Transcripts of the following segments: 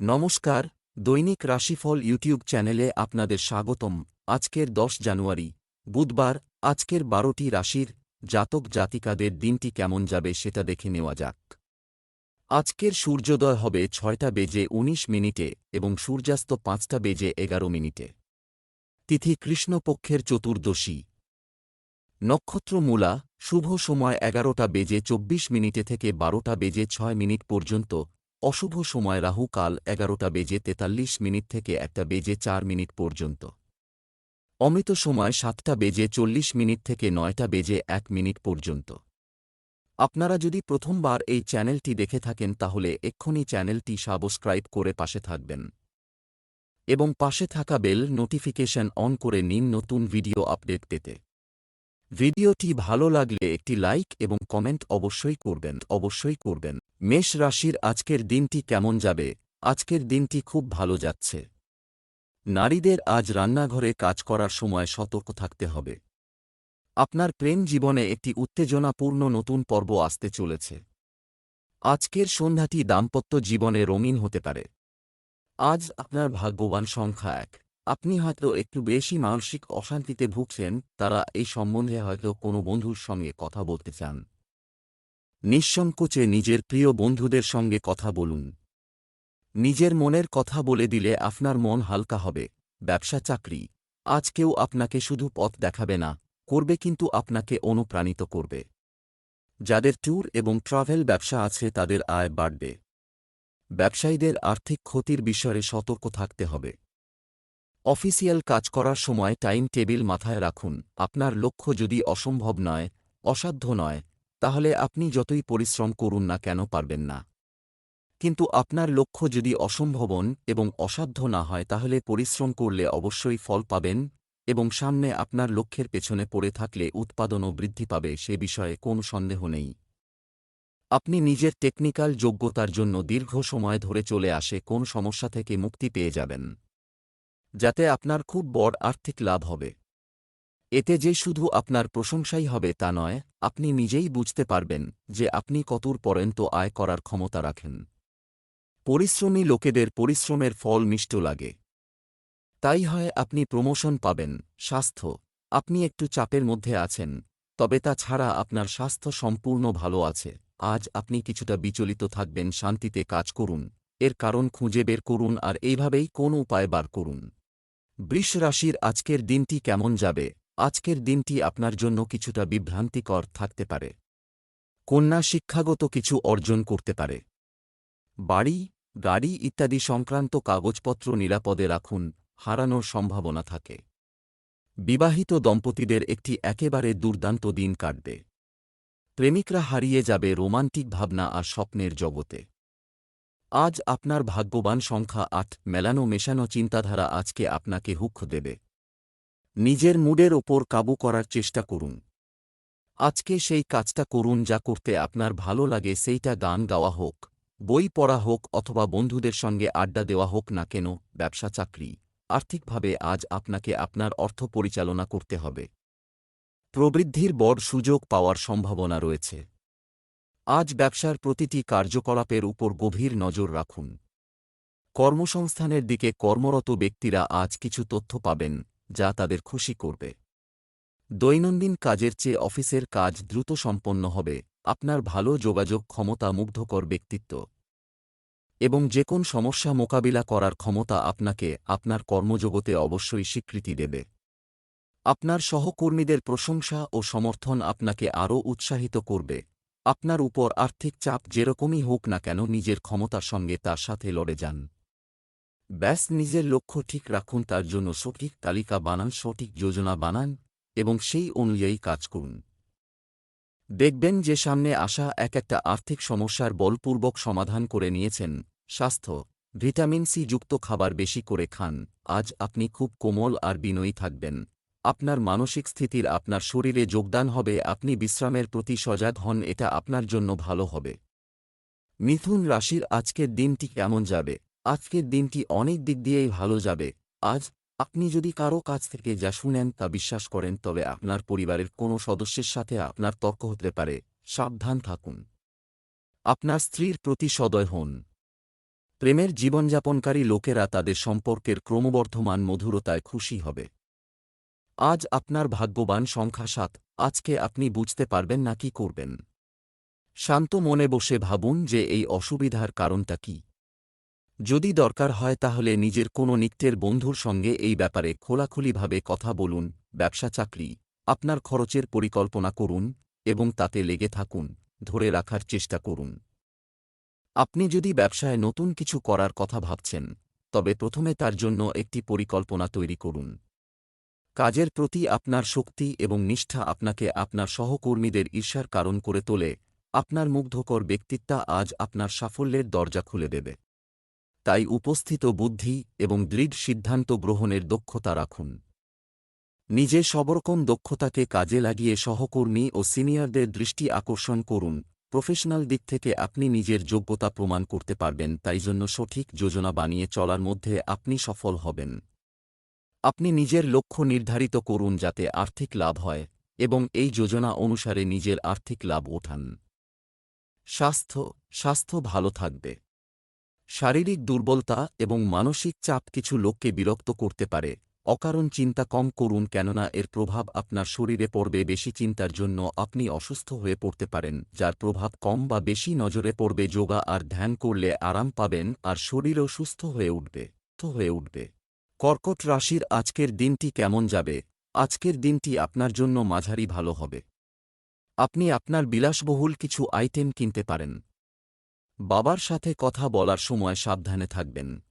নমস্কার, দৈনিক রাশিফল ইউটিউব চ্যানেলে আপনাদের স্বাগতম। আজকের দশ জানুয়ারি, বুধবার, আজকের বারোটি রাশির জাতক জাতিকাদের দিনটি কেমন যাবে সেটা দেখে নেওয়া যাক। আজকের সূর্যোদয় হবে ছয়টা বেজে ১৯ মিনিটে এবং সূর্যাস্ত পাঁচটা বেজে এগারো মিনিটে। তিথি কৃষ্ণপক্ষের চতুর্দশী। নক্ষত্র মূলা শুভ সময় এগারোটা বেজে চব্বিশ মিনিটে থেকে বারোটা বেজে ছয় মিনিট পর্যন্ত অশুভ সময় রাহু কাল এগারোটা বেজে তেতাল্লিশ মিনিট থেকে একটা বেজে চার মিনিট পর্যন্ত। অমৃত সময় সাতটা বেজে চল্লিশ মিনিট থেকে নয়টা বেজে এক মিনিট পর্যন্ত। আপনারা যদি প্রথমবার এই চ্যানেলটি দেখে থাকেন তাহলে এক্ষুনি চ্যানেলটি সাবস্ক্রাইব করে পাশে থাকবেন। এবং পাশে থাকা বেল নোটিফিকেশন অন করে নিন নতুন ভিডিও আপডেট পেতে। ভিডিওটি ভালো লাগলে একটি লাইক এবং কমেন্ট অবশ্যই করবেন অবশ্যই করবেন। মেষ রাশির আজকের দিনটি কেমন যাবে? আজকের দিনটি খুব ভালো যাচ্ছে। নারীদের আজ রান্নাঘরে কাজ করার সময় সতর্ক থাকতে হবে। আপনার প্রেম জীবনে একটি উত্তেজনাপূর্ণ নতুন পর্ব আসতে চলেছে। আজকের সন্ধ্যাটি দাম্পত্য জীবনে রঙিন হতে পারে। আজ আপনার ভাগ্যবান সংখ্যা এক। আপনি হয়তো একটু বেশি মানসিক অশান্তিতে ভুগছেন, তারা এই সম্বন্ধে হয়তো কোনো বন্ধুর সঙ্গে কথা বলতে চান। নিঃসংকোচে নিজের প্রিয় বন্ধুদের সঙ্গে কথা বলুন। নিজের মনের কথা বলে দিলে আপনার মন হালকা হবে। ব্যবসা চাকরি। আজ কেউ আপনাকে শুধু পথ দেখাবে না, করবে কিন্তু আপনাকে অনুপ্রাণিত করবে। যাদের ট্যুর এবং ট্রাভেল ব্যবসা আছে তাদের আয় বাড়বে। ব্যবসায়ীদের আর্থিক ক্ষতির বিষয়ে সতর্ক থাকতে হবে। অফিসিয়াল কাজ করার সময় টাইম টেবিল মাথায় রাখুন। আপনার লক্ষ্য যদি অসম্ভব নয়, অসাধ্য নয়, তাহলে আপনি যতই পরিশ্রম করুন না কেন পারবেন না। কিন্তু আপনার লক্ষ্য যদি অসম্ভবন এবং অসাধ্য না হয়, তাহলে পরিশ্রম করলে অবশ্যই ফল পাবেন এবং সামনে আপনার লক্ষ্যের পেছনে পড়ে থাকলে উৎপাদনও বৃদ্ধি পাবে, সে বিষয়ে কোনো সন্দেহ নেই। আপনি নিজের টেকনিক্যাল যোগ্যতার জন্য দীর্ঘ সময় ধরে চলে আসে, কোন সমস্যা থেকে মুক্তি পেয়ে যাবেন। যাতে আপনার খুব বড় আর্থিক লাভ হবে। এতে যে শুধু আপনার প্রশংসাই হবে তা নয়, আপনি নিজেই বুঝতে পারবেন যে আপনি কতর পর্যন্ত আয় করার ক্ষমতা রাখেন। পরিশ্রমী লোকেদের পরিশ্রমের ফল মিষ্ট লাগে। তাই হয় আপনি প্রমোশন পাবেন, স্বাস্থ্য। আপনি একটু চাপের মধ্যে আছেন, তবে তা ছাড়া আপনার স্বাস্থ্য সম্পূর্ণ ভালো আছে। আজ আপনি কিছুটা বিচলিত থাকবেন, শান্তিতে কাজ করুন, এর কারণ খুঁজে বের করুন আর এইভাবেই কোন উপায় বার করুন। বৃষ রাশির আজকের দিনটি কেমন যাবে? আজকের দিনটি আপনার জন্য কিছুটা বিভ্রান্তিকর থাকতে পারে। কন্যা শিক্ষাগত কিছু অর্জন করতে পারে। বাড়ি, গাড়ি ইত্যাদি সংক্রান্ত কাগজপত্র নিরাপদে রাখুন, হারানোর সম্ভাবনা থাকে। বিবাহিত দম্পতিদের একটি একেবারে দুর্দান্ত দিন কাটবে। প্রেমিকরা হারিয়ে যাবে রোমান্টিক ভাবনা আর স্বপ্নের জগতে। আজ আপনার ভাগ্যবান সংখ্যা আট, মেলানো মেশানো চিন্তাধারা আজকে আপনাকে হুক্ষ দেবে। নিজের মুডের ওপর কাবু করার চেষ্টা করুন। আজকে সেই কাজটা করুন যা করতে আপনার ভালো লাগে, সেইটা গান গাওয়া হোক, বই পড়া হোক অথবা বন্ধুদের সঙ্গে আড্ডা দেওয়া হোক না কেন, ব্যবসা, চাকরি। আর্থিকভাবে আজ আপনাকে আপনার অর্থ পরিচালনা করতে হবে। প্রবৃদ্ধির বড় সুযোগ পাওয়ার সম্ভাবনা রয়েছে। আজ ব্যবসার প্রতিটি কার্যকলাপের উপর গভীর নজর রাখুন। কর্মসংস্থানের দিকে কর্মরত ব্যক্তিরা আজ কিছু তথ্য পাবেন, যা তাদের খুশি করবে। দৈনন্দিন কাজের চেয়ে অফিসের কাজ দ্রুত সম্পন্ন হবে, আপনার ভালো যোগাযোগ ক্ষমতা মুগ্ধকর ব্যক্তিত্ব। এবং যে কোন সমস্যা মোকাবিলা করার ক্ষমতা আপনাকে আপনার কর্মজগতে অবশ্যই স্বীকৃতি দেবে। আপনার সহকর্মীদের প্রশংসা ও সমর্থন আপনাকে আরও উৎসাহিত করবে। আপনার উপর আর্থিক চাপ যেরকমই হোক না কেন নিজের ক্ষমতার সঙ্গে তার সাথে লড়ে যান। ব্যাস, নিজের লক্ষ্য ঠিক রাখুন, তার জন্য সঠিক তালিকা বানান, সঠিক যোজনা বানান এবং সেই অনুযায়ী কাজ করুন। দেখবেন যে সামনে আসা এক একটা আর্থিক সমস্যার বলপূর্বক সমাধান করে নিয়েছেন। স্বাস্থ্য, ভিটামিন সি যুক্ত খাবার বেশি করে খান। আজ আপনি খুব কোমল আর বিনয়ী থাকবেন। আপনার মানসিক স্থিতির আপনার শরীরে যোগদান হবে, আপনি বিশ্রামের প্রতি সজাগ হন, এটা আপনার জন্য ভালো হবে। মিথুন রাশির আজকের দিনটি কেমন যাবে? আজকের দিনটি অনেক দিক দিয়েই ভালো যাবে। আজ আপনি যদি কারও কাছ থেকে যা শুনেন তা বিশ্বাস করেন, তবে আপনার পরিবারের কোনো সদস্যের সাথে আপনার তর্ক হতে পারে। সাবধান থাকুন। আপনার স্ত্রীর প্রতি সদয় হন। প্রেমের জীবনযাপনকারী লোকেরা তাদের সম্পর্কের ক্রমবর্ধমান মধুরতায় খুশি হবে। আজ আপনার ভাগ্যবান সংখ্যা সাত। আজকে আপনি বুঝতে পারবেন না কি করবেন। শান্ত মনে বসে ভাবুন যে এই অসুবিধার কারণটা কি। যদি দরকার হয় তাহলে নিজের কোনো নিত্যের বন্ধুর সঙ্গে এই ব্যাপারে খোলাখুলিভাবে কথা বলুন, ব্যবসা, চাকরি, আপনার খরচের পরিকল্পনা করুন এবং তাতে লেগে থাকুন, ধরে রাখার চেষ্টা করুন। আপনি যদি ব্যবসায় নতুন কিছু করার কথা ভাবছেন, তবে প্রথমে তার জন্য একটি পরিকল্পনা তৈরি করুন। কাজের প্রতি আপনার শক্তি এবং নিষ্ঠা আপনাকে আপনার সহকর্মীদের ঈর্ষার কারণ করে তোলে, আপনার মুগ্ধকর ব্যক্তিত্বা আজ আপনার সাফল্যের দরজা খুলে দেবে। তাই উপস্থিত বুদ্ধি এবং দৃঢ় সিদ্ধান্ত গ্রহণের দক্ষতা রাখুন। নিজে সবরকম দক্ষতাকে কাজে লাগিয়ে সহকর্মী ও সিনিয়রদের দৃষ্টি আকর্ষণ করুন। প্রফেশনাল দিক থেকে আপনি নিজের যোগ্যতা প্রমাণ করতে পারবেন, তাই জন্য সঠিক যোজনা বানিয়ে চলার মধ্যে আপনি সফল হবেন। আপনি নিজের লক্ষ্য নির্ধারিত করুন যাতে আর্থিক লাভ হয়, এবং এই যোজনা অনুসারে নিজের আর্থিক লাভ ওঠান। স্বাস্থ্য স্বাস্থ্য ভালো থাকবে। শারীরিক দুর্বলতা এবং মানসিক চাপ কিছু লোককে বিরক্ত করতে পারে। অকারণ চিন্তা কম করুন কেননা এর প্রভাব আপনার শরীরে পড়বে, বেশি চিন্তার জন্য আপনি অসুস্থ হয়ে পড়তে পারেন, যার প্রভাব কম বা বেশি নজরে পড়বে। যোগা আর ধ্যান করলে আরাম পাবেন আর শরীরও সুস্থ হয়ে উঠবে হয়ে উঠবে। কর্কট রাশির আজকের দিনটি কেমন যাবে? আজকের দিনটি আপনার জন্য মাঝারি ভালো হবে। আপনি আপনার বিলাসবহুল কিছু আইটেম কিনতে পারেন। বাবার সাথে কথা বলার সময় সাবধানে থাকবেন।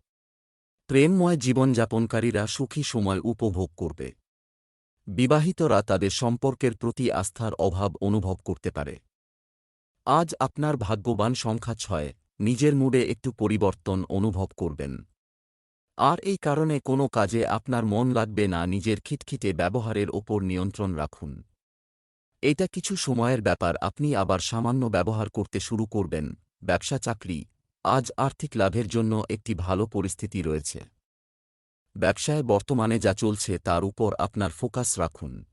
প্রেমময় জীবনযাপনকারীরা সুখী সময় উপভোগ করবে। বিবাহিতরা তাদের সম্পর্কের প্রতি আস্থার অভাব অনুভব করতে পারে। আজ আপনার ভাগ্যবান সংখ্যা ছয়। নিজের মুডে একটু পরিবর্তন অনুভব করবেন। আর এই কারণে কোনো কাজে আপনার মন লাগবে না নিজের খিটখিটে ব্যবহারের ওপর নিয়ন্ত্রণ রাখুন। এটা কিছু সময়ের ব্যাপার, আপনি আবার সামান্য ব্যবহার করতে শুরু করবেন। ব্যবসা চাকরি, আজ আর্থিক লাভের জন্য একটি ভালো পরিস্থিতি রয়েছে। ব্যবসায় বর্তমানে যা চলছে তার উপর আপনার ফোকাস রাখুন।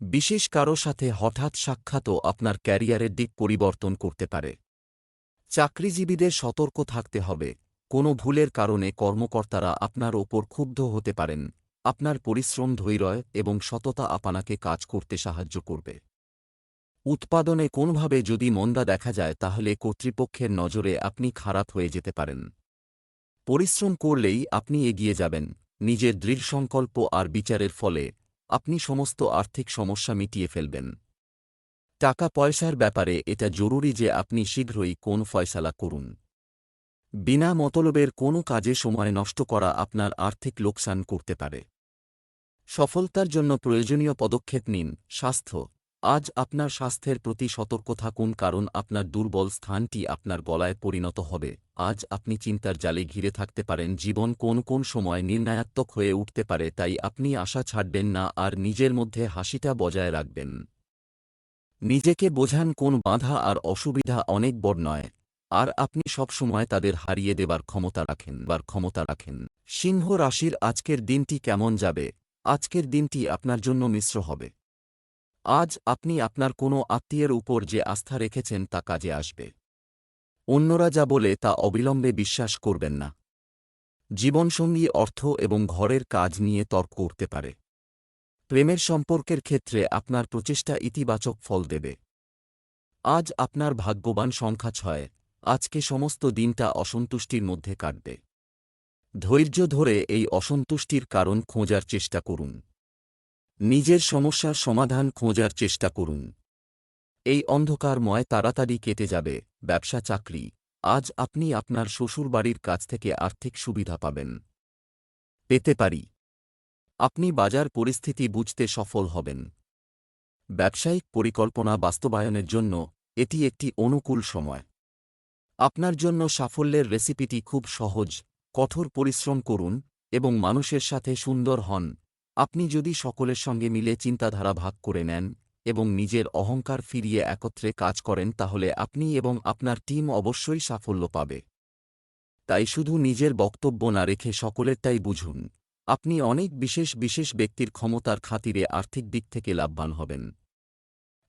বিশেষ কারও সাথে হঠাৎ সাক্ষাৎও আপনার ক্যারিয়ারের দিক পরিবর্তন করতে পারে। চাকরিজীবীদের সতর্ক থাকতে হবে। কোনো ভুলের কারণে কর্মকর্তারা আপনার ওপর ক্ষুব্ধ হতে পারেন। আপনার পরিশ্রম ধৈর্য এবং সততা আপনাকে কাজ করতে সাহায্য করবে। উৎপাদনে কোনোভাবে যদি মন্দা দেখা যায়, তাহলে কর্তৃপক্ষের নজরে আপনি খারাপ হয়ে যেতে পারেন। পরিশ্রম করলেই আপনি এগিয়ে যাবেন। নিজের দৃঢ় সংকল্প আর বিচারের ফলে আপনি সমস্ত আর্থিক সমস্যা মিটিয়ে ফেলবেন। টাকা পয়সার ব্যাপারে এটা জরুরি যে আপনি শীঘ্রই কোন ফয়সালা করুন। বিনা মতলবের কোনো কাজে সময় নষ্ট করা আপনার আর্থিক লোকসান করতে পারে। সফলতার জন্য প্রয়োজনীয় পদক্ষেপ নিন। স্বাস্থ্য। আজ আপনার স্বাস্থ্যের প্রতি সতর্ক থাকুন কারণ আপনার দুর্বল স্থানটি আপনার গলায় পরিণত হবে। আজ আপনি চিন্তার জালে ঘিরে থাকতে পারেন। জীবন কোন কোন সময় নির্ণায়াত্মক হয়ে উঠতে পারে তাই আপনি আশা ছাড়বেন না আর নিজের মধ্যে হাসিটা বজায় রাখবেন। নিজেকে বোঝান কোন বাধা আর অসুবিধা অনেক বড় নয়। আর আপনি সবসময় তাদের হারিয়ে দেবার ক্ষমতা রাখেন, বার ক্ষমতা রাখেন। সিংহ রাশির আজকের দিনটি কেমন যাবে? আজকের দিনটি আপনার জন্য মিশ্র হবে। আজ আপনি আপনার কোনো আত্মীয়ের উপর যে আস্থা রেখেছেন তা কাজে আসবে। অন্যরা যা বলে তা অবিলম্বে বিশ্বাস করবেন না। জীবনসঙ্গী অর্থ এবং ঘরের কাজ নিয়ে তর্ক করতে পারে। প্রেমের সম্পর্কের ক্ষেত্রে আপনার প্রচেষ্টা ইতিবাচক ফল দেবে। আজ আপনার ভাগ্যবান সংখ্যা ছয়। আজকে সমস্ত দিনটা অসন্তুষ্টির মধ্যে কাটবে। ধৈর্য ধরে এই অসন্তুষ্টির কারণ খোঁজার চেষ্টা করুন। নিজের সমস্যার সমাধান খোঁজার চেষ্টা করুন। এই অন্ধকারময় তাড়াতাড়ি কেটে যাবে, ব্যবসা, চাকরি। আজ আপনি আপনার শ্বশুরবাড়ির কাছ থেকে আর্থিক সুবিধা পাবেন। পেতে পারি। আপনি বাজার পরিস্থিতি বুঝতে সফল হবেন। ব্যবসায়িক পরিকল্পনা বাস্তবায়নের জন্য এটি একটি অনুকূল সময়। আপনার জন্য সাফল্যের রেসিপিটি খুব সহজ, কঠোর পরিশ্রম করুন এবং মানুষের সাথে সুন্দর হন। আপনি যদি সকলের সঙ্গে মিলে চিন্তাধারা ভাগ করে নেন এবং নিজের অহংকার ফিরিয়ে একত্রে কাজ করেন, তাহলে আপনি এবং আপনার টিম অবশ্যই সাফল্য পাবে। তাই শুধু নিজের বক্তব্য না রেখে সকলেরটাই বুঝুন। আপনি অনেক বিশেষ বিশেষ ব্যক্তির ক্ষমতার খাতিরে আর্থিক দিক থেকে লাভবান হবেন।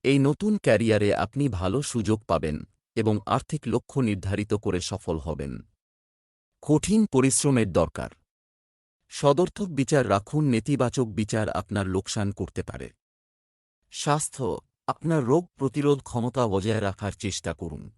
এই নতুন ক্যারিয়ারে আপনি ভালো সুযোগ পাবেন। এবং আর্থিক লক্ষ্য নির্ধারিত করে সফল হবেন। কঠিন পরিশ্রমের দরকার। সদর্থক বিচার রাখুন, নেতিবাচক বিচার আপনার লোকসান করতে পারে। স্বাস্থ্য, আপনার রোগ প্রতিরোধ ক্ষমতা বজায় রাখার চেষ্টা করুন।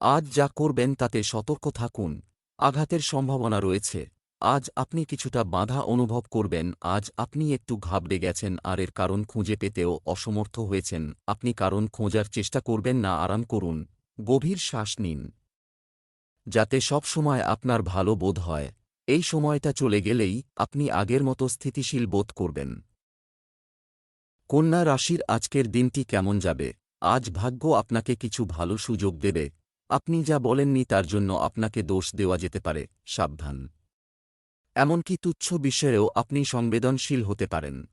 আজ যা করবেন তাতে সতর্ক থাকুন। আঘাতের সম্ভাবনা রয়েছে। আজ আপনি কিছুটা বাধা অনুভব করবেন। আজ আপনি একটু ঘাবড়ে গেছেন। আর এর কারণ খুঁজে পেতেও অসমর্থ হয়েছেন। আপনি কারণ খোঁজার চেষ্টা করবেন না। আরাম করুন। গভীর শ্বাস নিন। যাতে সব সময় আপনার ভালো বোধ হয়। এই সময়টা চলে গেলেই আপনি আগের মতো স্থিতিশীল বোধ করবেন। কন্যা রাশির আজকের দিনটি কেমন যাবে? আজ ভাগ্য আপনাকে কিছু ভালো সুযোগ দেবে। আপনি যা বলেননি তার জন্য আপনাকে দোষ দেওয়া যেতে পারে। সাবধান। এমনকি তুচ্ছ বিষয়েও আপনি সংবেদনশীল হতে পারেন।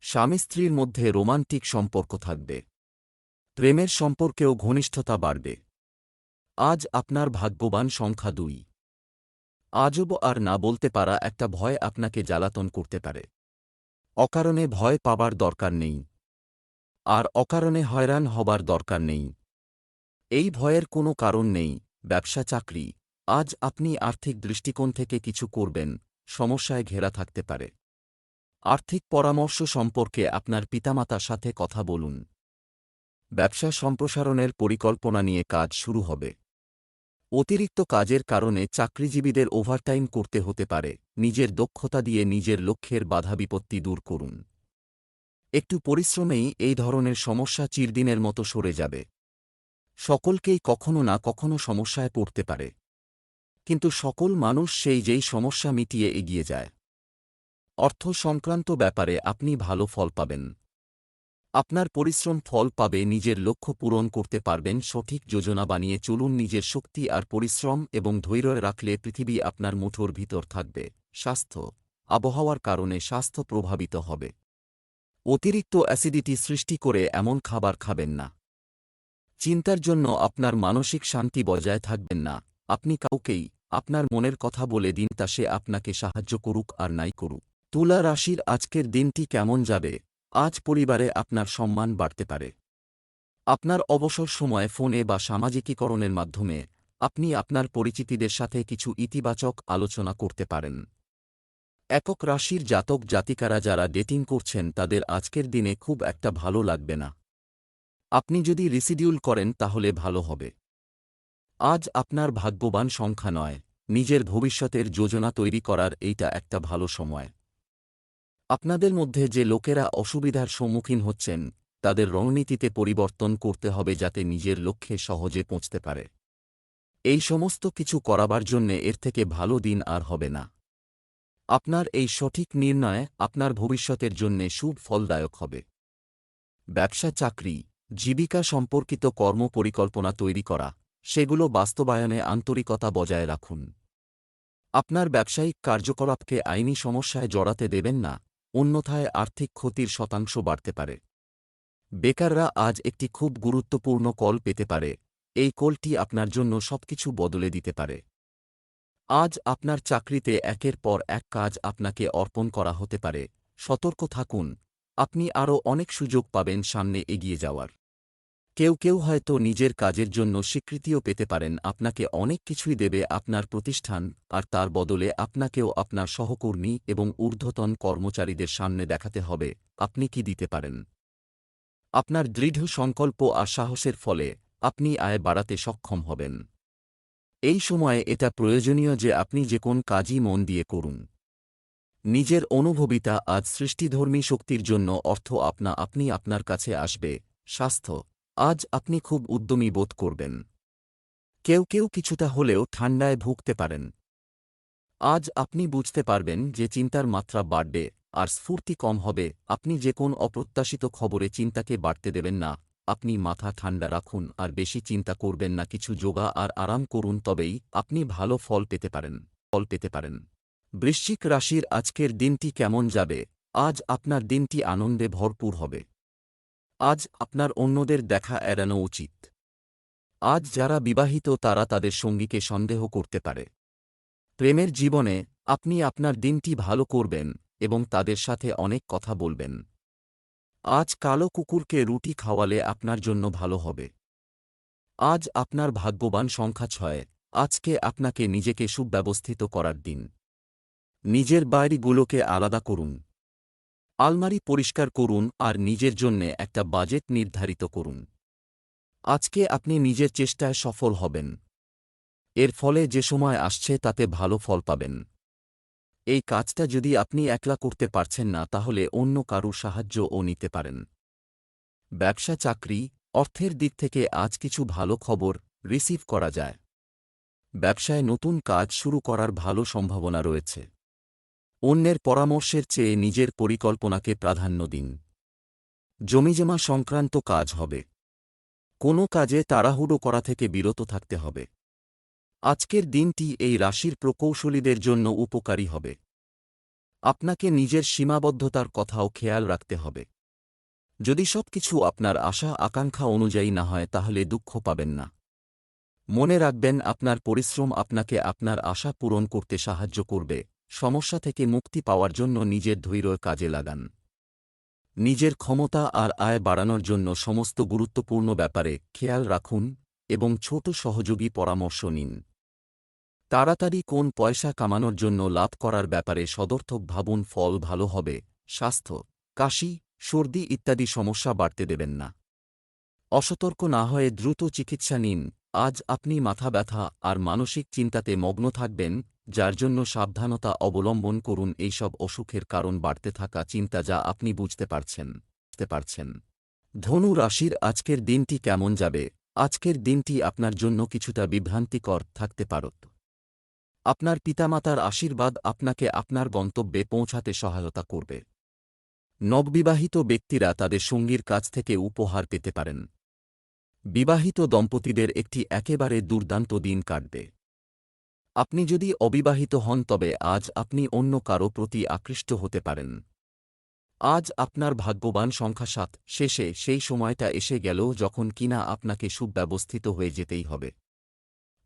স্বামী স্ত্রীর মধ্যে রোমান্টিক সম্পর্ক থাকবে। প্রেমের সম্পর্কেও ঘনিষ্ঠতা বাড়বে। আজ আপনার ভাগ্যবান সংখ্যা দুই। আজব আর না বলতে পারা একটা ভয় আপনাকে জ্বালাতন করতে পারে। অকারণে ভয় পাবার দরকার নেই। আর অকারণে হয়রান হবার দরকার নেই। এই ভয়ের কোনো কারণ নেই, ব্যবসা চাকরি। আজ আপনি আর্থিক দৃষ্টিকোণ থেকে কিছু করবেন, সমস্যায় ঘেরা থাকতে পারে। আর্থিক পরামর্শ সম্পর্কে আপনার পিতামাতার সাথে কথা বলুন। ব্যবসা সম্প্রসারণের পরিকল্পনা নিয়ে কাজ শুরু হবে। অতিরিক্ত কাজের কারণে চাকরিজীবীদের ওভারটাইম করতে হতে পারে। নিজের দক্ষতা দিয়ে নিজের লক্ষ্যের বাধা বিপত্তি দূর করুন। একটু পরিশ্রমেই এই ধরনের সমস্যা চিরদিনের মতো সরে যাবে। সকলকেই কখনো না কখনো সমস্যায় পড়তে পারে। কিন্তু সকল মানুষ সেই যেই সমস্যা মিটিয়ে এগিয়ে যায়। অর্থ সংক্রান্ত ব্যাপারে আপনি ভালো ফল পাবেন। আপনার পরিশ্রম ফল পাবে, নিজের লক্ষ্য পূরণ করতে পারবেন, সঠিক যোজনা বানিয়ে চলুন, নিজের শক্তি আর পরিশ্রম এবং ধৈর্য রাখলে পৃথিবী আপনার মুঠোর ভিতর থাকবে। স্বাস্থ্য, আবহাওয়ার কারণে স্বাস্থ্য প্রভাবিত হবে। অতিরিক্ত অ্যাসিডিটি সৃষ্টি করে এমন খাবার খাবেন না। চিন্তার জন্য আপনার মানসিক শান্তি বজায় থাকবেন না। আপনি কাউকেই আপনার মনের কথা বলে দিন তা সে আপনাকে সাহায্য করুক আর নাই করুক। তুলা রাশির আজকের দিনটি কেমন যাবে? আজ পরিবারে আপনার সম্মান বাড়তে পারে। আপনার অবসর সময়ে ফোনে বা সামাজিকীকরণের মাধ্যমে আপনি আপনার পরিচিতিদের সাথে কিছু ইতিবাচক আলোচনা করতে পারেন। একক রাশির জাতক জাতিকারা যারা ডেটিং করছেন তাদের আজকের দিনে খুব একটা ভালো লাগবে না। আপনি যদি রিসিডিউল করেন তাহলে ভালো হবে। আজ আপনার ভাগ্যবান সংখ্যা নয়, নিজের ভবিষ্যতের যোজনা তৈরি করার এইটা একটা ভালো সময়। আপনাদের মধ্যে যে লোকেরা অসুবিধার সম্মুখীন হচ্ছেন, তাদের রণনীতিতে পরিবর্তন করতে হবে যাতে নিজের লক্ষ্যে সহজে পৌঁছতে পারে। এই সমস্ত কিছু করাবার জন্যে এর থেকে ভালো দিন আর হবে না। আপনার এই সঠিক নির্ণয় আপনার ভবিষ্যতের জন্যে সুফ ফলদায়ক হবে। ব্যবসা চাকরি, জীবিকা সম্পর্কিত কর্ম পরিকল্পনা তৈরি করা, সেগুলো বাস্তবায়নে আন্তরিকতা বজায় রাখুন। আপনার ব্যবসায়িক কার্যকলাপকে আইনি সমস্যায় জড়াতে দেবেন না। অন্যথায় আর্থিক ক্ষতির শতাংশ বাড়তে পারে। বেকাররা আজ একটি খুব গুরুত্বপূর্ণ কল পেতে পারে। এই কলটি আপনার জন্য সবকিছু বদলে দিতে পারে। আজ আপনার চাকরিতে একের পর এক কাজ আপনাকে অর্পণ করা হতে পারে। সতর্ক থাকুন। আপনি আরও অনেক সুযোগ পাবেন সামনে এগিয়ে যাওয়ার। কেউ কেউ হয়তো নিজের কাজের জন্য স্বীকৃতিও পেতে পারেন, আপনাকে অনেক কিছুই দেবে আপনার প্রতিষ্ঠান আর তার বদলে আপনাকেও আপনার সহকর্মী এবং ঊর্ধ্বতন কর্মচারীদের সামনে দেখাতে হবে, আপনি কি দিতে পারেন। আপনার দৃঢ় সংকল্প আর সাহসের ফলে আপনি আয় বাড়াতে সক্ষম হবেন। এই সময়ে এটা প্রয়োজনীয় যে আপনি যে কোন কাজই মন দিয়ে করুন। নিজের অনুভবিতা আজ সৃষ্টিধর্মী শক্তির জন্য অর্থ আপনা, আপনি আপনার কাছে আসবে, স্বাস্থ্য আজ আপনি খুব উদ্যমী বোধ করবেন। কেউ কেউ কিছুটা হলেও ঠান্ডায় ভুগতে পারেন। আজ আপনি বুঝতে পারবেন যে চিন্তার মাত্রা বাড়বে, আর স্ফূর্তি কম হবে। আপনি যে কোন অপ্রত্যাশিত খবরে চিন্তাকে বাড়তে দেবেন না, আপনি মাথা ঠান্ডা রাখুন আর বেশি চিন্তা করবেন না, কিছু যোগা আর আরাম করুন, তবেই আপনি ভালো ফল পেতে পারেন, ফল পেতে পারেন। বৃশ্চিক রাশির আজকের দিনটি কেমন যাবে? আজ আপনার দিনটি আনন্দে ভরপুর হবে। আজ আপনার অন্যদের দেখা এড়ানো উচিত। আজ যারা বিবাহিত তারা তাদের সঙ্গীকে সন্দেহ করতে পারে। প্রেমের জীবনে আপনি আপনার দিনটি ভালো করবেন এবং তাদের সাথে অনেক কথা বলবেন। আজ কালো কুকুরকে রুটি খাওয়ালে আপনার জন্য ভালো হবে। আজ আপনার ভাগ্যবান সংখ্যা ছয়, আজকে আপনাকে নিজেকে সুব্যবস্থিত করার দিন। নিজের বাইরিগুলোকে আলাদা করুন। আলমারি পরিষ্কার করুন আর নিজের জন্যে একটা বাজেট নির্ধারিত করুন। আজকে আপনি নিজের চেষ্টায় সফল হবেন। এর ফলে যে সময় আসছে তাতে ভালো ফল পাবেন। এই কাজটা যদি আপনি একলা করতে পারছেন না, তাহলে অন্য কারুর সাহায্যও নিতে পারেন। ব্যবসা চাকরি, অর্থের দিক থেকে আজ কিছু ভালো খবর রিসিভ করা যায়। ব্যবসায় নতুন কাজ শুরু করার ভালো সম্ভাবনা রয়েছে। অন্যের পরামর্শের চেয়ে নিজের পরিকল্পনাকে প্রাধান্য দিন। জমিজমা সংক্রান্ত কাজ হবে। কোনো কাজে তাড়াহুড়ো করা থেকে বিরত থাকতে হবে। আজকের দিনটি এই রাশির প্রকৌশলীদের জন্য উপকারী হবে। আপনাকে নিজের সীমাবদ্ধতার কথাও খেয়াল রাখতে হবে। যদি সবকিছু আপনার আশা আকাঙ্ক্ষা অনুযায়ী না হয়, তাহলে দুঃখ পাবেন না। মনে রাখবেন, আপনার পরিশ্রম আপনাকে আপনার আশা পূরণ করতে সাহায্য করবে। সমস্যা থেকে মুক্তি পাওয়ার জন্য নিজের ধৈর্য কাজে লাগান। নিজের ক্ষমতা আর আয় বাড়ানোর জন্য সমস্ত গুরুত্বপূর্ণ ব্যাপারে খেয়াল রাখুন এবং ছোট সহযোগী পরামর্শ নিন। তাড়াতাড়ি কোন পয়সা কামানোর জন্য লাভ করার ব্যাপারে সদর্থক ভাবুন, ফল ভালো হবে, স্বাস্থ্য, কাশি, সর্দি ইত্যাদি সমস্যা বাড়তে দেবেন না। অসতর্ক না হয়ে দ্রুত চিকিৎসা নিন। আজ আপনি মাথা ব্যথা আর মানসিক চিন্তাতে মগ্ন থাকবেন যার জন্য সাবধানতা অবলম্বন করুন, এইসব অসুখের কারণ বাড়তে থাকা চিন্তা যা আপনি বুঝতে পারছেন বুঝতে পারছেন। ধনু রাশির আজকের দিনটি কেমন যাবে? আজকের দিনটি আপনার জন্য কিছুটা বিভ্রান্তিকর থাকতে পারত আপনার পিতামাতার আশীর্বাদ আপনাকে আপনার গন্তব্যে পৌঁছাতে সহায়তা করবে। নববিবাহিত ব্যক্তিরা তাদের সঙ্গীর কাছ থেকে উপহার পেতে পারেন। বিবাহিত দম্পতিদের একটি একেবারে দুর্দান্ত দিন কাটবে। আপনি যদি অবিবাহিত হন, তবে আজ আপনি অন্য কারও প্রতি আকৃষ্ট হতে পারেন। আজ আপনার ভাগ্যবান সংখ্যা সাত। শেষে সেই সময়টা এসে গেল যখন কিনা আপনাকে সুব্যবস্থিত হয়ে যেতেই হবে।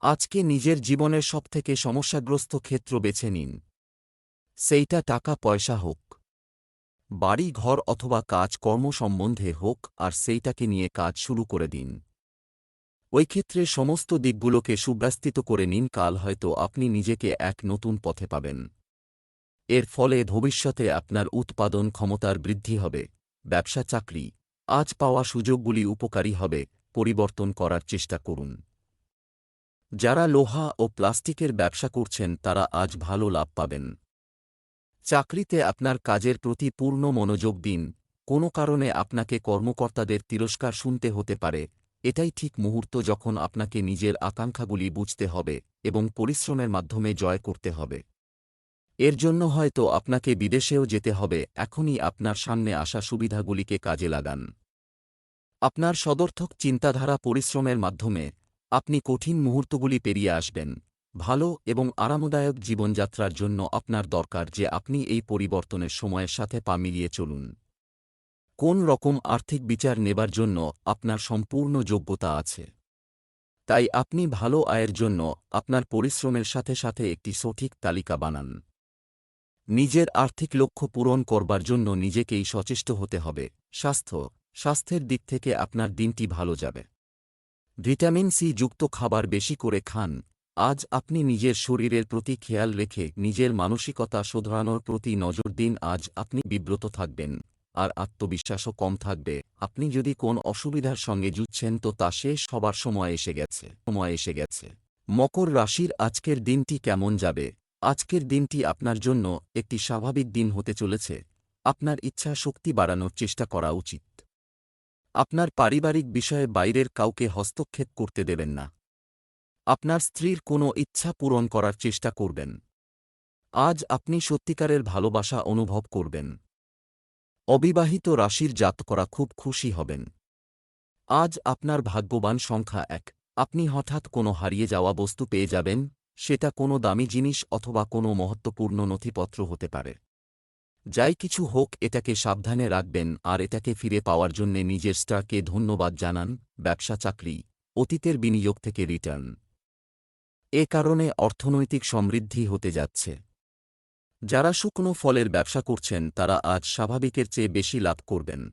আজকে নিজের জীবনের সবথেকে সমস্যাগ্রস্ত ক্ষেত্র বেছে নিন। সেইটা টাকা, পয়সা হোক। বাড়ি, ঘর অথবা কাজ কর্ম সম্বন্ধে হোক, আর সেইটাকে নিয়ে কাজ শুরু করে দিন। ওই ক্ষেত্রে সমস্ত দিকগুলোকে সুব্যস্তিত করে নিন, কাল হয়তো আপনি নিজেকে এক নতুন পথে পাবেন। এর ফলে ভবিষ্যতে আপনার উৎপাদন ক্ষমতার বৃদ্ধি হবে, ব্যবসা চাকরি, আজ পাওয়া সুযোগগুলি উপকারী হবে, পরিবর্তন করার চেষ্টা করুন। যারা লোহা ও প্লাস্টিকের ব্যবসা করছেন, তারা আজ ভালো লাভ পাবেন। চাকরিতে আপনার কাজের প্রতি পূর্ণ মনোযোগ দিন, কোনো কারণে আপনাকে কর্মকর্তাদের তিরস্কার শুনতে হতে পারে এটাই ঠিক মুহূর্ত যখন আপনাকে নিজের আকাঙ্ক্ষাগুলি বুঝতে হবে এবং পরিশ্রমের মাধ্যমে জয় করতে হবে। এর জন্য হয়তো আপনাকে বিদেশেও যেতে হবে, এখনই আপনার সামনে আসা সুবিধাগুলিকে কাজে লাগান। আপনার সদর্থক চিন্তাধারা পরিশ্রমের মাধ্যমে আপনি কঠিন মুহূর্তগুলি পেরিয়ে আসবেন, ভালো এবং আরামদায়ক জীবনযাত্রার জন্য আপনার দরকার যে আপনি এই পরিবর্তনের সময়ের সাথে পা মিলিয়ে চলুন। কোন রকম আর্থিক বিচার নেবার জন্য আপনার সম্পূর্ণ যোগ্যতা আছে? তাই আপনি ভালো আয়ের জন্য আপনার পরিশ্রমের সাথে সাথে একটি সঠিক তালিকা বানান। নিজের আর্থিক লক্ষ্য পূরণ করবার জন্য নিজেকেই সচেষ্ট হতে হবে। স্বাস্থ্য, স্বাস্থ্যের দিক থেকে আপনার দিনটি ভালো যাবে। ভিটামিন সি যুক্ত খাবার বেশি করে খান। আজ আপনি নিজের শরীরের প্রতি খেয়াল রেখে নিজের মানসিকতা শোধরানোর প্রতি নজর দিন। আজ আপনি বিব্রত থাকবেন। আর আত্মবিশ্বাসও কম থাকবে। আপনি যদি কোন অসুবিধার সঙ্গে জুঝছেন তো তা শেষ হবার সময় এসে গেছে। সময় এসে গেছে। মকর রাশির আজকের দিনটি কেমন যাবে? আজকের দিনটি আপনার জন্য একটি স্বাভাবিক দিন হতে চলেছে। আপনার ইচ্ছা শক্তি বাড়ানোর চেষ্টা করা উচিত। আপনার পারিবারিক বিষয়ে বাইরের কাউকে হস্তক্ষেপ করতে দেবেন না। আপনার স্ত্রীর কোনো ইচ্ছা পূরণ করার চেষ্টা করবেন। আজ আপনি সত্যিকারের ভালোবাসা অনুভব করবেন। অবিবাহিত রাশির জাত করা খুব খুশি হবেন। আজ আপনার ভাগ্যবান সংখ্যা এক। আপনি হঠাৎ কোনো হারিয়ে যাওয়া বস্তু পেয়ে যাবেন, সেটা কোনো দামি জিনিস অথবা কোনো মহত্বপূর্ণ নথিপত্র হতে পারে। যাই কিছু হোক, এটাকে সাবধানে রাখবেন আর এটাকে ফিরে পাওয়ার জন্যে নিজের স্টারকে ধন্যবাদ জানান, ব্যবসা, চাকরি, অতীতের বিনিয়োগ থেকে রিটার্ন। এ কারণে অর্থনৈতিক সমৃদ্ধি হতে যাচ্ছে। যারা শুকনো ফলের ব্যবসা করছেন, তারা আজ স্বাভাবিকের চেয়ে বেশি লাভ করবেন।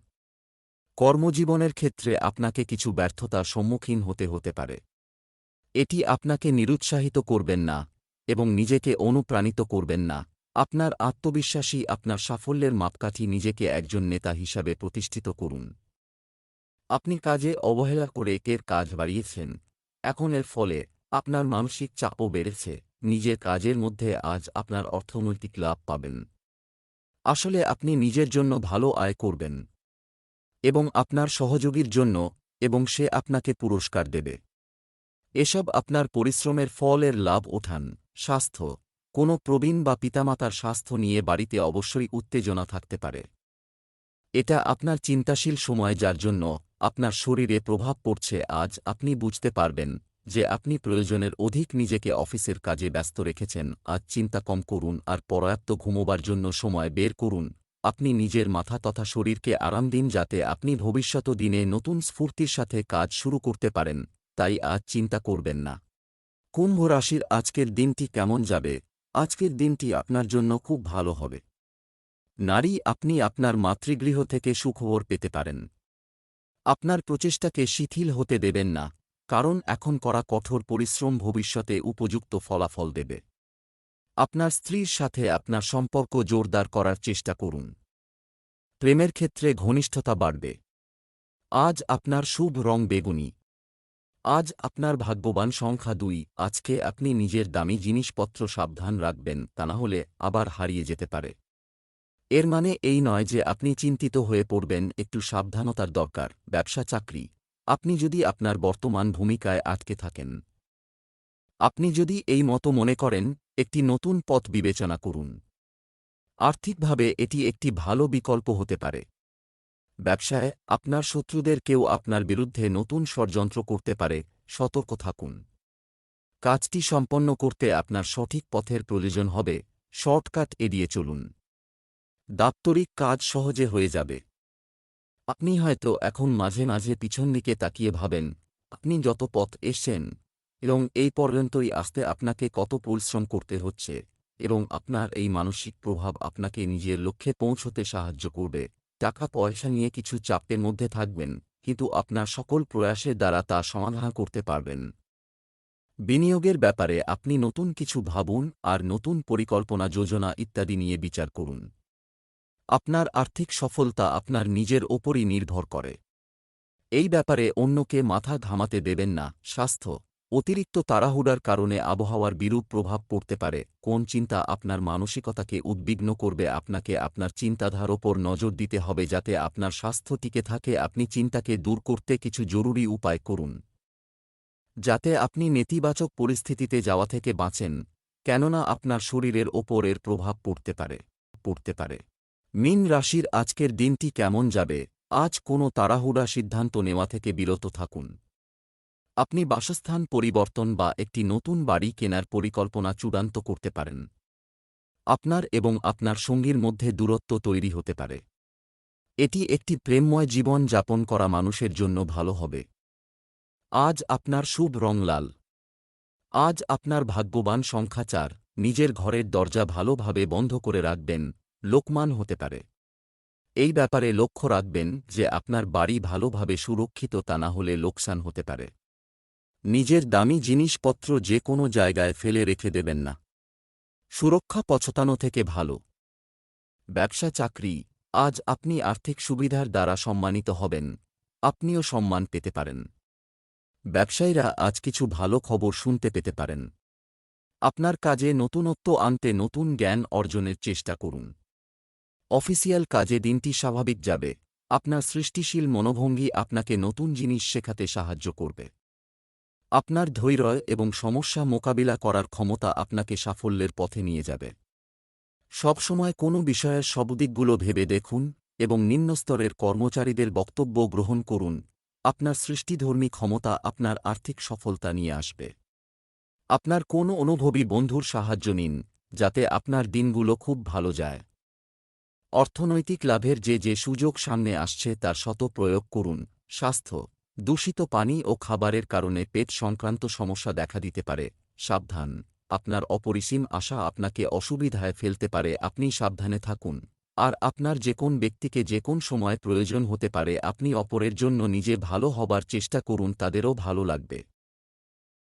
কর্মজীবনের ক্ষেত্রে আপনাকে কিছু ব্যর্থতার সম্মুখীন হতে হতে পারে। এটি আপনাকে নিরুৎসাহিত করবেন না এবং নিজেকে অনুপ্রাণিত করবেন না। আপনার আত্মবিশ্বাসী আপনার সাফল্যের মাপকাঠি নিজেকে একজন নেতা হিসাবে প্রতিষ্ঠিত করুন। আপনি কাজে অবহেলা করে একের কাজ বাড়িয়েছেন। এখন এর ফলে আপনার মানসিক চাপও বেড়েছে। নিজের কাজের মধ্যে আজ আপনার অর্থনৈতিক লাভ পাবেন। আসলে আপনি নিজের জন্য ভালো আয় করবেন এবং আপনার সহযোগীর জন্য এবং সে আপনাকে পুরস্কার দেবে। এসব আপনার পরিশ্রমের ফলের লাভ ওঠান। স্বাস্থ্য, কোনো প্রবীণ বা পিতামাতার স্বাস্থ্য নিয়ে বাড়িতে অবশ্যই উত্তেজনা থাকতে পারে। এটা আপনার চিন্তাশীল সময় যার জন্য আপনার শরীরে প্রভাব পড়ছে আজ আপনি বুঝতে পারবেন। যে আপনি প্রয়োজনের অধিক নিজেকে অফিসের কাজে ব্যস্ত রেখেছেন, আজ চিন্তা কম করুন আর পর্যাপ্ত ঘুমোবার জন্য সময় বের করুন। আপনি নিজের মাথা তথা শরীরকে আরাম দিন যাতে আপনি ভবিষ্যত দিনে নতুন স্ফূর্তির সাথে কাজ শুরু করতে পারেন, তাই আজ চিন্তা করবেন না। কুম্ভ রাশির আজকের দিনটি কেমন যাবে? আজকের দিনটি আপনার জন্য খুব ভালো হবে। নারী, আপনি আপনার মাতৃগৃহ থেকে সুখবর পেতে পারেন। আপনার প্রচেষ্টাকে শিথিল হতে দেবেন না। কারণ এখন করা কঠোর পরিশ্রম ভবিষ্যতে উপযুক্ত ফলাফল দেবে। আপনার স্ত্রীর সাথে আপনার সম্পর্ক জোরদার করার চেষ্টা করুন। প্রেমের ক্ষেত্রে ঘনিষ্ঠতা বাড়বে। আজ আপনার শুভ রং বেগুনি। আজ আপনার ভাগ্যবান সংখ্যা দুই, আজকে আপনি নিজের দামি জিনিসপত্র সাবধান রাখবেন, তা না হলে আবার হারিয়ে যেতে পারে। এর মানে এই নয় যে আপনি চিন্তিত হয়ে পড়বেন, একটু সাবধানতার দরকার, ব্যবসা, চাকরি। আপনি যদি আপনার বর্তমান ভূমিকায় আটকে থাকেন, আপনি যদি এই মতো মনে করেন, একটি নতুন পথ বিবেচনা করুন। আর্থিকভাবে এটি একটি ভালো বিকল্প হতে পারে। ব্যবসায় আপনার শত্রুদের কেউ আপনার বিরুদ্ধে নতুন ষড়যন্ত্র করতে পারে, সতর্ক থাকুন। কাজটি সম্পন্ন করতে আপনার সঠিক পথের প্রয়োজন হবে, শর্টকাট এড়িয়ে চলুন। দাপ্তরিক কাজ সহজে হয়ে যাবে। আপনি হয়তো এখন মাঝে মাঝে পিছন দিকে তাকিয়ে ভাবেন, আপনি যত পথ এসছেন, এবং এই পর্যন্তই আসতে আপনাকে কত পরিশ্রম করতে হচ্ছে, এবং আপনার এই মানসিক প্রভাব আপনাকে নিজের লক্ষ্যে পৌঁছতে সাহায্য করবে। টাকা, পয়সা নিয়ে কিছু চাপের মধ্যে থাকবেন, কিন্তু আপনার সকল প্রয়াসের দ্বারা তা সমাধান করতে পারবেন। বিনিয়োগের ব্যাপারে আপনি নতুন কিছু ভাবুন আর নতুন পরিকল্পনা, যোজনা ইত্যাদি নিয়ে বিচার করুন। আপনার আর্থিক সফলতা আপনার নিজের ওপরই নির্ভর করে। এই ব্যাপারে অন্যকে মাথা ঘামাতে দেবেন না, স্বাস্থ্য, অতিরিক্ত তাড়াহুড়ার কারণে আবহাওয়ার বিরূপ প্রভাব পড়তে পারে, কোন চিন্তা আপনার মানসিকতাকে উদ্বিগ্ন করবে আপনাকে আপনার চিন্তাধার ওপর নজর দিতে হবে যাতে আপনার স্বাস্থ্য টিকে থাকে, আপনি চিন্তাকে দূর করতে কিছু জরুরি উপায় করুন। যাতে আপনি নেতিবাচক পরিস্থিতিতে যাওয়া থেকে বাঁচেন, কেননা আপনার শরীরের ওপর এর প্রভাব পড়তে পারে পড়তে পারে। মিন রাশির আজকের দিনটি কেমন যাবে? আজ কোনো তাড়াহুড়া সিদ্ধান্ত নেওয়া থেকে বিরত থাকুন। আপনি বাসস্থান পরিবর্তন বা একটি নতুন বাড়ি কেনার পরিকল্পনা চূড়ান্ত করতে পারেন। আপনার এবং আপনার সঙ্গীর মধ্যে দূরত্ব তৈরি হতে পারে। এটি একটি প্রেমময় জীবন যাপন করা মানুষের জন্য ভালো হবে। আজ আপনার শুভ রং লাল। আজ আপনার ভাগ্যবান সংখ্যা চার। নিজের ঘরের দরজা ভালোভাবে বন্ধ করে রাখবেন। লোকমান হতে পারে। এই ব্যাপারে লক্ষ্য রাখবেন যে আপনার বাড়ি ভালোভাবে সুরক্ষিত তা না হলে লোকসান হতে পারে। নিজের দামি জিনিসপত্র যে কোনো জায়গায় ফেলে রেখে দেবেন না। সুরক্ষা পছতানো থেকে ভালো। ব্যবসা চাকরি, আজ আপনি আর্থিক সুবিধার দ্বারা সম্মানিত হবেন, আপনিও সম্মান পেতে পারেন। ব্যবসায়ীরা আজ কিছু ভালো খবর শুনতে পেতে পারেন। আপনার কাজে নতুনত্ব আনতে নতুন জ্ঞান অর্জনের চেষ্টা করুন। অফিসিয়াল কাজে দিনটি স্বাভাবিক যাবে। আপনার সৃষ্টিশীল মনোভঙ্গি আপনাকে নতুন জিনিস শেখাতে সাহায্য করবে। আপনার ধৈর্য এবং সমস্যা মোকাবিলা করার ক্ষমতা আপনাকে সাফল্যের পথে নিয়ে যাবে। সবসময় কোনো বিষয়ের সবদিকগুলো ভেবে দেখুন এবং নিম্নস্তরের কর্মচারীদের বক্তব্য গ্রহণ করুন। আপনার সৃষ্টিধর্মী ক্ষমতা আপনার আর্থিক সফলতা নিয়ে আসবে। আপনার কোনো অনুভবী বন্ধুর সাহায্য নিন, যাতে আপনার দিনগুলো খুব ভালো যায়। অর্থনৈতিক লাভের যে যে সুযোগ সামনে আসছে তার শত প্রয়োগ করুন। স্বাস্থ্য, দূষিত পানি ও খাবারের কারণে পেট সংক্রান্ত সমস্যা দেখা দিতে পারে। সাবধান, আপনার অপরিসীম আশা আপনাকে অসুবিধায় ফেলতে পারে, আপনি সাবধানে থাকুন। আর আপনার যে কোন ব্যক্তিকে যে কোন সময় প্রয়োজন হতে পারে, আপনি অপরের জন্য নিজে ভালো হবার চেষ্টা করুন, তাদেরও ভালো লাগবে।